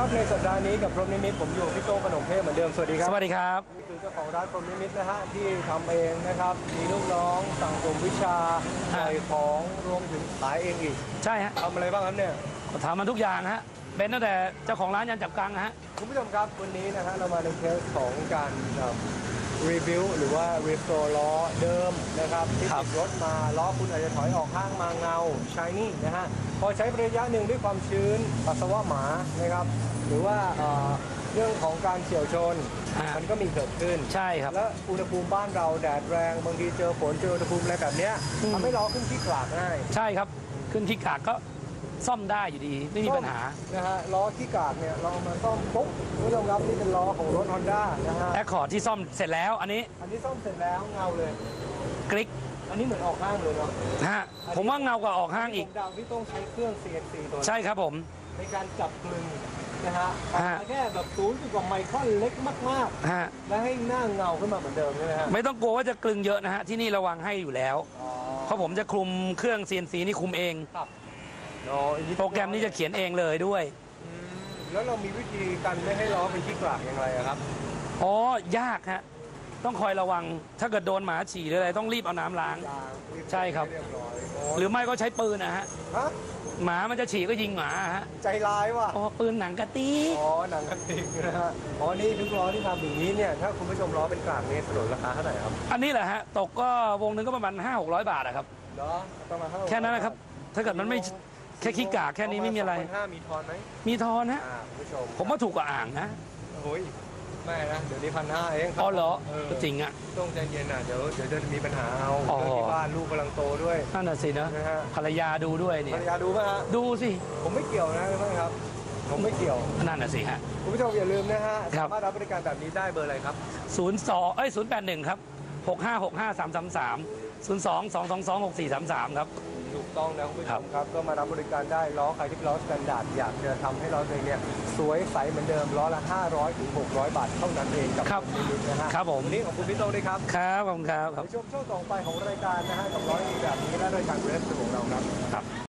ครับในสัปดาห์นี้กับพรหมนิมิตผมอยู่กับพี่โต้งขนมเทพเหมือนเดิมสวัสดีครับสวัสดีครับนี่คือเจ้าของร้านพรหมนิมิตนะฮะที่ทำเองนะครับมีลูกน้องสั่งสมวิชาใส่ของรวมถึงขายเองอีกใช่ฮะทำอะไรบ้างครับเนี่ยทำมันทุกอย่างฮะเป็นตั้งแต่เจ้าของร้านยันจับกังฮะ คุณผู้ชมครับวันนี้นะฮะเรามาในเคสของการ รีวิวหรือว่ารีสโตร์ล้อเดิมนะครับที่ครัติบดรถมาล้อคุณอาจจะถอยออกข้างมาเงาชายนี่นะฮะพอใช้ระยะหนึ่งด้วยความชื้นปัสสาวะหมานะครับ หรือว่าเอ่อเรื่องของการเฉี่ยวชนฮะมันก็มีเกิดขึ้นใช่ครับ แล้วอุณหภูมิบ้านเราแดดแรงบางทีเจอฝนเจออุณหภูมิอะไรแบบเนี้ยอืมทำให้ล้อขึ้นที่กลากง่าย ใช่ครับขึ้นที่กากก็ ซ่อมได้อยู่ดี ไม่มีปัญหา นะฮะล้อที่กลากเนี่ยเราเอามาซ่อมปุ๊บคุณผู้ชมครับนี่เป็นล้อของรถฮอนด้านะฮะแอคคอร์ดที่ซ่อมเสร็จแล้ว อันนี้อันนี้ซ่อมเสร็จแล้วเงาเลย กริกอันนี้เหมือนออกห้างเลยเนาะนะฮะผมว่าเงากว่าออกห้างอีกผมเดาวที่ต้องใช้เครื่อง CNC ตัวใช่ครับผม ในการจับกลึงนะฮะฮะ แค่แบบศูนย์จุดกว่าไมครอนเล็กมากฮะๆ และให้หน้าเงาขึ้นมาเหมือนเดิมใช่ไหมฮะไม่ต้องกลัวว่าจะกลึงเยอะนะฮะที่นี่ระวังให้อยู่แล้ว อ๋อเพราะผมจะคลุมเครื่อง CNC นี่คุมเอง ครับ อ๋ออันนี้โปรแกรมนี้จะเขียนเองเลยด้วย อืมแล้วเรามีวิธีการไม่ให้ล้อเป็นที่กลากอย่างไรอะครับ อ๋อ ยากฮะ ต้องคอยระวัง ถ้าเกิดโดนหมาฉี่หรืออะไร ต้องรีบเอาน้ำล้างล้างรีใช่ครับ เรียบร้อยหรือไม่ก็ใช้ปืนนะฮะ ฮะหมามันจะฉี่ก็ยิงหมาฮะ ใจร้ายว่ะ อ๋อ ปืนหนังกะตีอ๋อ หนังกระติกนะฮะ อ๋อ นี่ทุกล้อที่ทำอย่างนี้เนี่ย ถ้าคุณผู้ชมล้อเป็นกลากเนี่ยสนุนราคาเท่าไหร่ครับอันนี้แหละฮะ ตกก็วงหนึ่งก็ประมาณ5 6 0 0 บาทอะครับ เนาะประมาณเท่าไหร่แค่นั้นนะครับ ถ้าเกิดมันไม่ แค่ขี้กากแค่นี้ไม่มีอะไรสงพันห้ามีทอนไหมมีทอนฮะ อ่าคุณผู้ชมผมว่าถูกกว่าอ่างนะโอ้ยไม่นะเดี๋ยวนี้พันห้าเองคบอ๋อเหรอเออจริงอะ ต้องใจเย็นอะเดี๋ยวเดี๋ยวจะมีปัญหาเอาอ๋อ เรื่องที่บ้านลูกกำลังโตด้วยนั่นน่ะสินะนะฮะภรรยาดูด้วยเนี่ภรยรยาดูป่ะฮะดูสิผมไม่เกี่ยวนะท่านครับ ผมไม่เกี่ยว นั่นน่ะสิฮะ คุณผู้ชมอย่าลืมนะฮะครับ สามารถรับบริการแบบนี้ได้เบอร์อะไรครับ 02เอ้ย081 ครับ 6565 333 02 222 6433 ครับถูก ต้องนะคุณผู้ชครับมครับ ก็มารับบริการได้ล้อใครที่เป็นล้อสแตนดาร์ดอยากจะทำให้ล้อตัวเองเนี่ยสวยใสเหมือนเดิมล้อละ 500ถึง600 บาทเท่านั้นเองกับครับลิมิตนะฮะครับผมวันนี้ขอบคุณพี่โต้งด้วยครับครับขอบคุณครับครับในช่วงช่วงต่อไปของรายการนะฮะกับร้อยแบบนี้และรายการเรสของเราครับครับ